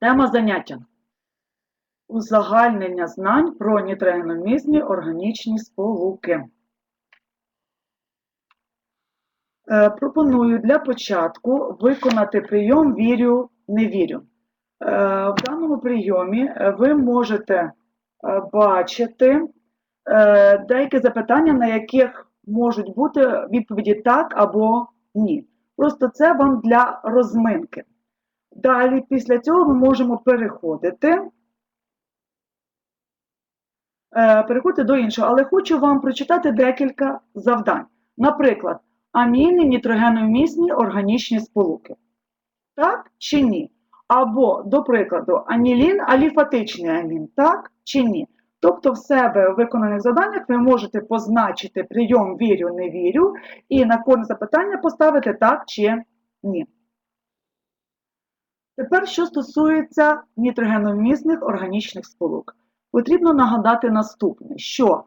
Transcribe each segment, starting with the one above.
Тема заняття. Узагальнення знань про нітрогеномісні органічні сполуки. Е, Пропоную для початку виконати прийом вірю, не вірю. Е, В даному прийомі е, ви можете бачити деякі запитання, на яких можуть бути відповіді так або ні. Просто це вам для розминки. Далі, після цього ми можемо переходити. е, Переходити до іншого, але хочу вам прочитати декілька завдань. Наприклад, аміни нітрогеновмісні органічні сполуки. Так чи ні? Або, до прикладу, анілін аліфатичний амін, так чи ні? Тобто, в себе в виконаних заданнях ви можете позначити прийом вірю, не вірю, і на кожне запитання поставити так чи ні. Тепер, що стосується нітрогеновмісних органічних сполук, потрібно нагадати наступне, що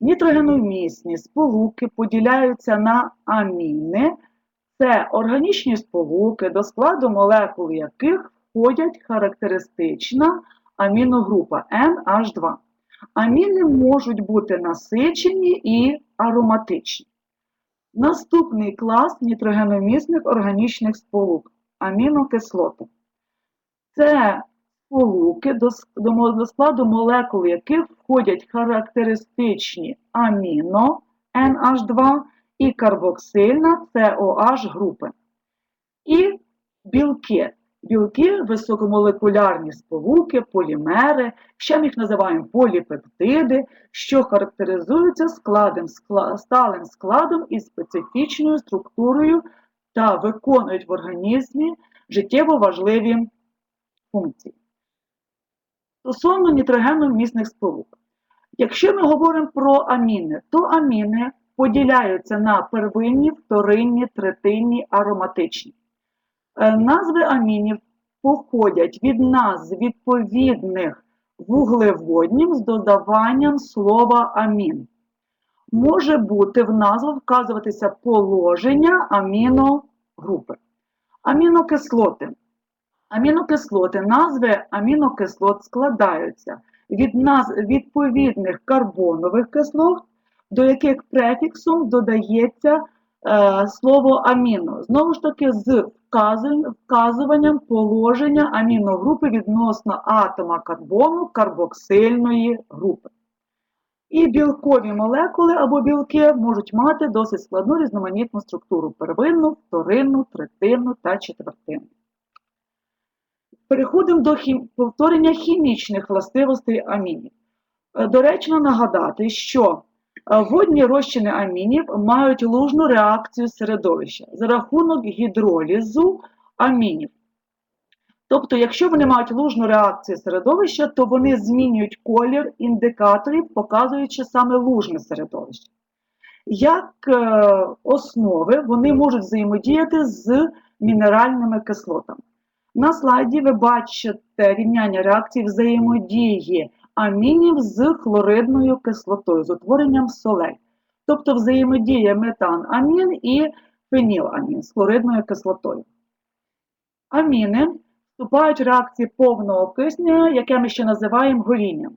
нітрогеновмісні сполуки поділяються на аміни, це органічні сполуки, до складу молекул яких входять характеристична аміногрупа NH2. Аміни можуть бути насичені і ароматичні. Наступний клас нітрогеномісних органічних сполук амінокислоти. Це сполуки, до, до, складу молекул яких входять характеристичні аміно NH2 і карбоксильна COH групи. І білки. Білки високомолекулярні сполуки, полімери, ще ми їх називаємо поліпептиди, що характеризуються складом, скла- сталим складом і специфічною структурою та виконують в організмі життєво важливі функції. Стосовно нітрогенно-місних сполук. Якщо ми говоримо про аміни, то аміни поділяються на первинні, вторинні, третинні, ароматичні. Е, Назви амінів походять від назв відповідних вуглеводнів з додаванням слова амін. Може бути в назвах вказуватися положення аміногрупи. Амінокислоти. Амінокислоти, назви амінокислот складаються від назв відповідних карбонових кислот, до яких префіксом додається е, слово аміно. Знову ж таки, з вказуванням, положення аміногрупи відносно атома карбону карбоксильної групи. І білкові молекули або білки можуть мати досить складну різноманітну структуру первинну, вторинну, третинну та четвертинну. Переходимо до хім... повторення хімічних властивостей амінів. Е, Доречно нагадати, що е, водні розчини амінів мають лужну реакцію середовища за рахунок гідролізу амінів. Тобто, якщо вони мають лужну реакцію середовища, то вони змінюють колір індикаторів, показуючи саме лужне середовище. Як е, основи вони можуть взаємодіяти з мінеральними кислотами. На слайді ви бачите рівняння реакцій взаємодії амінів з хлоридною кислотою, з утворенням солей. Тобто взаємодія метан-амін і феніламін з хлоридною кислотою. Аміни вступають в реакції повного кисню, яке ми ще називаємо горінням. В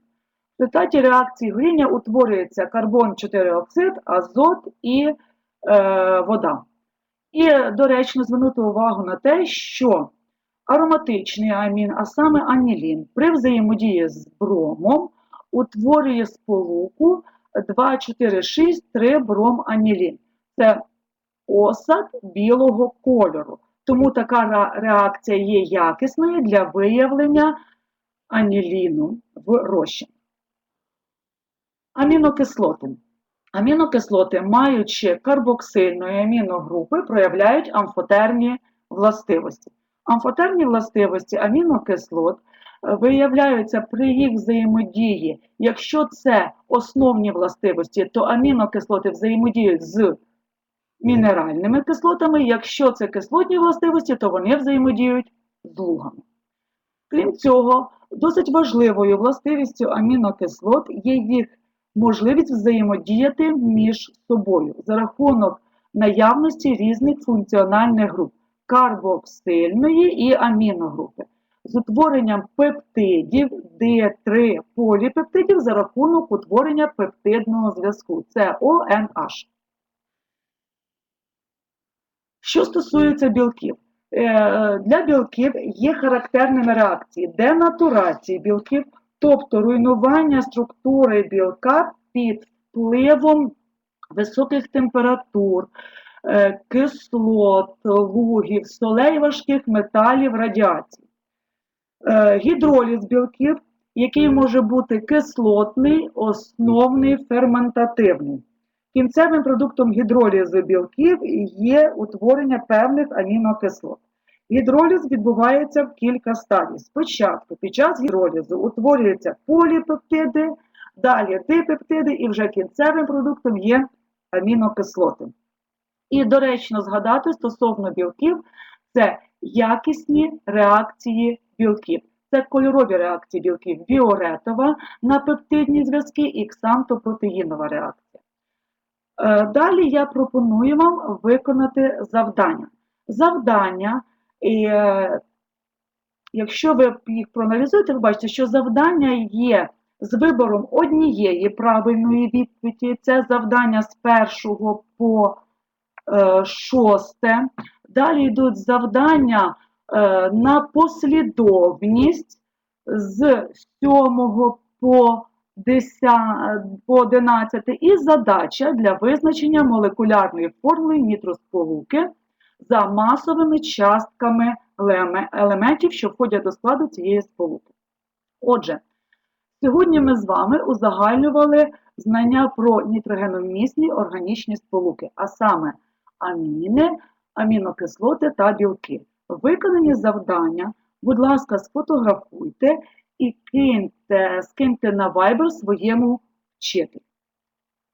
результаті реакції горіння утворюється карбон 4 оксид, азот і е, вода. І доречно звернути увагу на те, що ароматичний амін, а саме анілін, при взаємодії з бромом утворює сполуку 2,4,6,3 бром анілін. Це осад білого кольору. Тому така реакція є якісною для виявлення аніліну в розчині. Амінокислоти. Амінокислоти, маючи карбоксильної аміногрупи, проявляють амфотерні властивості. Амфотерні властивості амінокислот е, виявляються при їх взаємодії. Якщо це основні властивості, то амінокислоти взаємодіють з мінеральними кислотами. Якщо це кислотні властивості, то вони взаємодіють з лугами. Крім цього, досить важливою властивістю амінокислот є їх можливість взаємодіяти між собою за рахунок наявності різних функціональних груп карбоксильної і аміногрупи. з утворенням пептидів D3 поліпептидів за рахунок утворення пептидного зв'язку. Це ОНH. Що стосується білків, Е, для білків є характерними реакції денатурації білків, тобто руйнування структури білка під впливом високих температур, кислот, лугів, солей важких металів, радіації. Е, Гідроліз білків, який може бути кислотний, основний, ферментативний. Кінцевим продуктом гідролізу білків є утворення певних амінокислот. Гідроліз відбувається в кілька стадій. Спочатку під час гідролізу утворюються поліпептиди, далі дипептиди, і вже кінцевим продуктом є амінокислоти. І доречно згадати стосовно білків, це якісні реакції білків. Це кольорові реакції білків біоретова на пептидні зв'язки і ксантопротеїнова реакція. Е, Далі я пропоную вам виконати завдання. Завдання, е, якщо ви їх проаналізуєте, ви бачите, що завдання є з вибором однієї правильної відповіді. Це завдання з першого по шосте. Далі йдуть завдання е, на послідовність з 7 по 11 і задача для визначення молекулярної формули нітросполуки за масовими частками елементів, що входять до складу цієї сполуки. Отже, сьогодні ми з вами узагальнювали знання про нітрогеномісні органічні сполуки, а саме аміни, амінокислоти та білки. Виконані завдання, будь ласка, сфотографуйте і киньте, скиньте на Viber своєму вчителю.